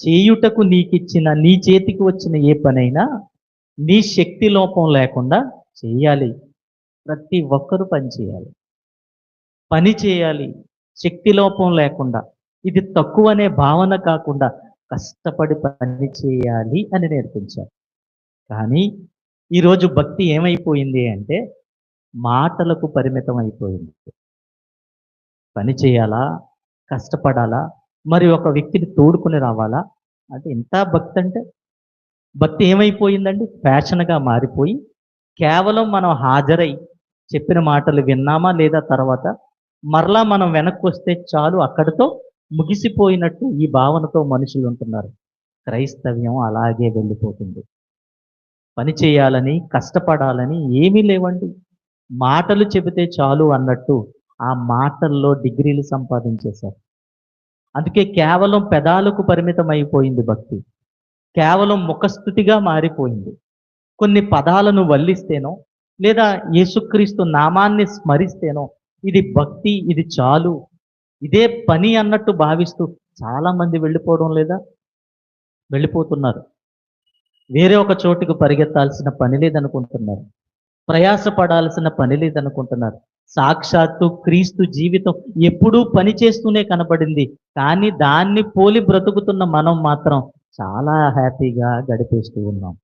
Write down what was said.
చేయుటకు నీకిచ్చిన నీ చేతికి వచ్చిన ఏ పనైనా నీ శక్తి లోపం లేకుండా చేయాలి. ప్రతి ఒక్కరూ పని చేయాలి. పని చేయాలి. శక్తి లోపం లేకుండా ఇది తక్కువ అనే భావన కాకుండా కష్టపడి పని చేయాలి అని నేర్పించారు. కానీ ఈరోజు భక్తి ఏమైపోయింది అంటే మాటలకు పరిమితం అయిపోయింది. పని చేయాలా? కష్టపడాలా? మరి ఒక వ్యక్తిని తోడుకుని రావాలా? అంటే ఇంత భక్తి అంటే భక్తి ఏమైపోయిందండి? ఫ్యాషన్గా మారిపోయి కేవలం మనం హాజరై చెప్పిన మాటలు విన్నామా లేదా తర్వాత మరలా మనం వెనక్కి వస్తే చాలు అక్కడితో ముగిసిపోయినట్టు ఈ భావనతో మనుషులు ఉంటున్నారు. క్రైస్తవ్యం అలాగే వెళ్ళిపోతుంది. పని చేయాలని కష్టపడాలని ఏమీ లేవండి. మాటలు చెబితే చాలు అన్నట్టు ఆ మాటల్లో డిగ్రీలు సంపాదించేశారు. అందుకే కేవలం పెదాలకు పరిమితం అయిపోయింది భక్తి. కేవలం ముఖస్థుతిగా మారిపోయింది. కొన్ని పదాలను వల్లిస్తేనో లేదా యేసుక్రీస్తు నామాన్ని స్మరిస్తేనో ఇది భక్తి ఇది చాలు. ఇదే పని అన్నట్టు భావిస్తూ చాలామంది వెళ్ళిపోవడం లేదా? వెళ్ళిపోతున్నారు. వేరే ఒక చోటుకు పరిగెత్తాల్సిన పని లేదనుకుంటున్నారు. ప్రయాసపడాల్సిన పని లేదనుకుంటున్నారు. సాక్షాత్తు క్రీస్తు జీవితం ఎప్పుడూ పని చేస్తూనే కనబడింది. కానీ దాన్ని పోలి బ్రతుకుతున్న మనం మాత్రం చాలా హ్యాపీగా గడిపేస్తూ ఉన్నాం.